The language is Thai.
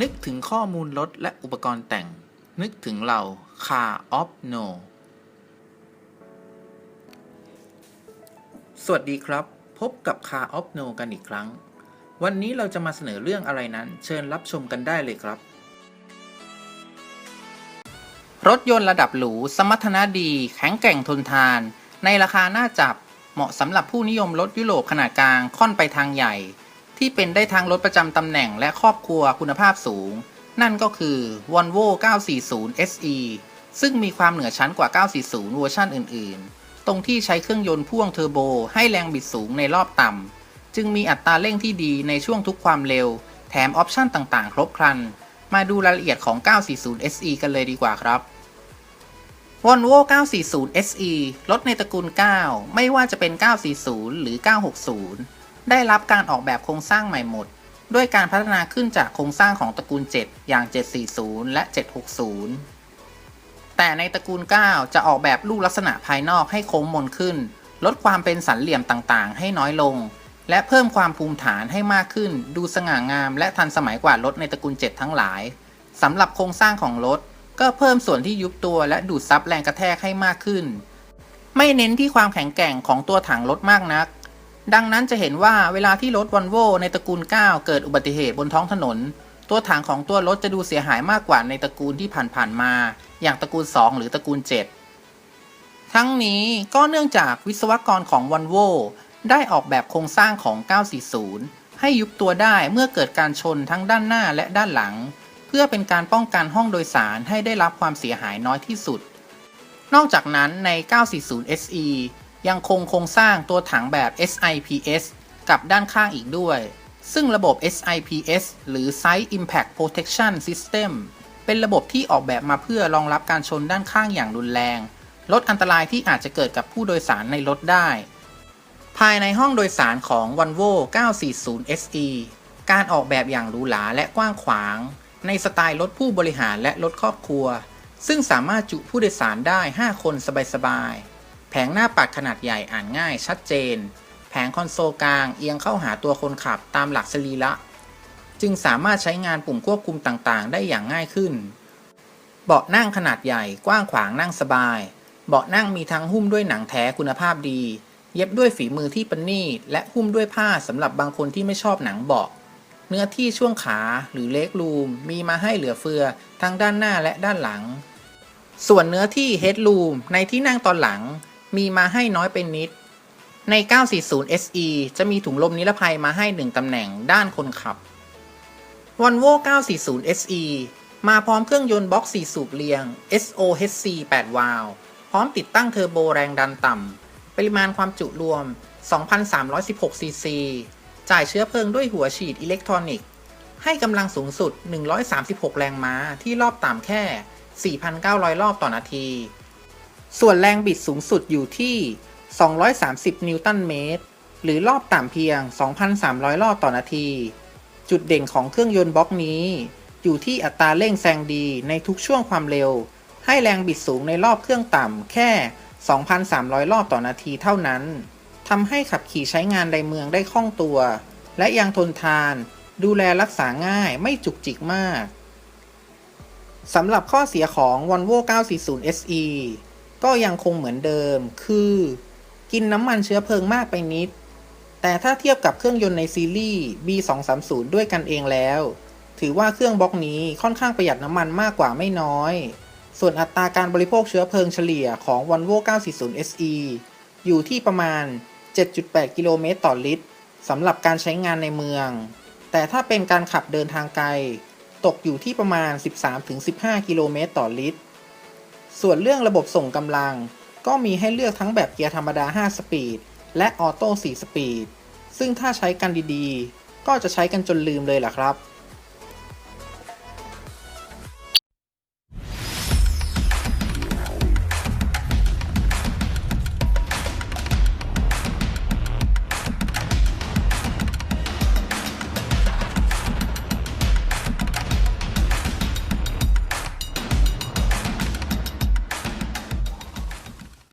นึกถึงข้อมูลรถและอุปกรณ์แต่ง นึกถึงเรา Car of No สวัสดีครับ พบกับ Car of No กันอีกครั้ง วันนี้เราจะมาเสนอเรื่องอะไรนั้น เชิญรับชมกันได้เลยครับ รถยนต์ระดับหรู สมรรถนะดี แข็งแกร่งทนทาน ในราคาน่าจับ เหมาะสำหรับผู้นิยมรถยุโรปขนาดกลางค่อนไปทางใหญ่ ที่เป็นได้ทั้งรถประจำตำแหน่งและครอบครัวคุณภาพสูง นั่นก็คือ Volvo 940 SE ซึ่งมีความเหนือชั้นกว่า 940 เวอร์ชันอื่น ๆ ตรงที่ใช้เครื่องยนต์พ่วงเทอร์โบ ให้แรงบิดสูงในรอบต่ำ จึงมีอัตราเร่งที่ดีในช่วงทุกความเร็ว แถมออปชั่นต่าง ๆ ครบครัน มาดูรายละเอียดของ 940 SE กันเลยดีกว่าครับ Volvo 940 SE รถในตระกูล 9 ไม่ว่าจะเป็น 940 หรือ 960 ได้รับการออกแบบโครงสร้างใหม่หมด ด้วยการพัฒนาขึ้นจากโครงสร้างของตระกูล 7 อย่าง 740 และ 760 แต่ในตระกูล 9 จะออกแบบรูปลักษณะภายนอกให้โค้งมนขึ้น ลดความเป็นสันเหลี่ยมต่างๆ ให้น้อยลง และเพิ่มความภูมิฐานให้มากขึ้น ดูสง่างาม และทันสมัยกว่ารถในตระกูล 7 ทั้งหลายสำหรับโครงสร้างของรถก็เพิ่มส่วนที่ยุบตัวและดูดซับแรงกระแทกให้มากขึ้น ไม่เน้นที่ความแข็งแกร่งของตัวถังรถมากนัก ดังนั้นจะเห็นว่าเวลาที่รถวอลโวในตระกูล 9 เกิดอุบัติเหตุบนท้องถนน ตัวถังของตัวรถจะดูเสียหายมากกว่าในตระกูลที่ผ่านๆมา อย่างตระกูล 2 หรือตระกูล 7 ทั้งนี้ก็เนื่องจากวิศวกรของวอลโวได้ออกแบบโครงสร้างของ 940 ให้ยุบตัวได้เมื่อเกิดการชนทั้งด้านหน้าและด้านหลัง เพื่อเป็นการป้องกันห้องโดยสารให้ได้รับความเสียหายน้อยที่สุด นอกจากนั้นใน 940 SE ยังคงโครงสร้างตัวถังแบบ SIPS กับด้านข้างอีกด้วย ซึ่งระบบ SIPS หรือ Side Impact Protection System เป็นระบบที่ออกแบบมาเพื่อรองรับการชนด้านข้างอย่างรุนแรง ลดอันตรายที่อาจจะเกิดกับผู้โดยสารในรถได้ ภายในห้องโดยสารของ Volvo 940 SE การออกแบบอย่างหรูหราและกว้างขวาง ในสไตล์รถผู้บริหารและรถครอบครัว ซึ่งสามารถจุผู้โดยสารได้ 5 คนสบายๆ แผงหน้าปัดขนาดใหญ่อ่านง่ายชัดเจน แผงคอนโซลกลางเอียงเข้าหาตัวคนขับตามหลักสรีระ จึงสามารถใช้งานปุ่มควบคุมต่างๆ ได้อย่างง่ายขึ้น เบาะนั่งขนาดใหญ่กว้างขวางนั่งสบาย เบาะนั่งมีทั้งหุ้มด้วยหนังแท้คุณภาพดี เย็บด้วยฝีมือที่ประณีตและหุ้มด้วยผ้าสำหรับบางคนที่ไม่ชอบหนังเบาะเนื้อที่ช่วงขาหรือเล็กรูมมีมาให้เหลือเฟือทั้งด้านหน้าและด้านหลัง ส่วนเนื้อที่เฮดรูมในที่นั่งตอนหลัง มีมาให้น้อยเป็นนิด ใน 940 SE จะมีถุงลมนิรภัยมาให้ 1 ตำแหน่งด้านคนขับ Volvo 940 SE มาพร้อมเครื่องยนต์บล็อก 4 สูบเรียง SOHC 8 วาล์วพร้อมติดตั้งเทอร์โบแรงดันต่ำ ปริมาณความจุรวม 2,316 ซีซี จ่ายเชื้อเพลิงด้วยหัวฉีดอิเล็กทรอนิกส์ ให้กำลังสูงสุด 136 แรงม้าที่รอบต่ำแค่ 4,900 รอบต่อนาที ส่วนแรงบิดสูงสุดอยู่ที่ 230 นิวตันเมตร หรือรอบต่ำเพียง 2,300 รอบต่อนาที จุดเด่นของเครื่องยนต์บล็อกนี้ อยู่ที่อัตราเร่งแซงดีในทุกช่วงความเร็ว ให้แรงบิดสูงในรอบเครื่องต่ำแค่ 2,300 รอบต่อนาทีเท่านั้นทำให้ขับขี่ใช้งานในเมืองได้คล่องตัว และยังทนทาน ดูแลรักษาง่ายไม่จุกจิกมากสำหรับข้อเสียของ Volvo 940 SE ก็ยังคงเหมือนเดิม คือกินน้ำมันเชื้อเพลิงมากไปนิด แต่ถ้าเทียบกับเครื่องยนต์ในซีรีส์ B230 ด้วยกันเองแล้ว ถือว่าเครื่องบล็อกนี้ค่อนข้างประหยัดน้ำมันมากกว่าไม่น้อย ส่วนอัตราการบริโภคเชื้อเพลิงเฉลี่ยของ Volvo 940 SE อยู่ที่ประมาณ 7.8 กิโลเมตรต่อลิตรสำหรับการใช้งานในเมือง แต่ถ้าเป็นการขับเดินทางไกล ตกอยู่ที่ประมาณ 13-15 กิโลเมตรต่อลิตร ส่วนเรื่องระบบส่งกำลัง ก็มีให้เลือกทั้งแบบเกียร์ธรรมดา 5 สปีด และออโต้ 4 สปีด ซึ่งถ้าใช้กันดีๆ ก็จะใช้กันจนลืมเลยล่ะครับ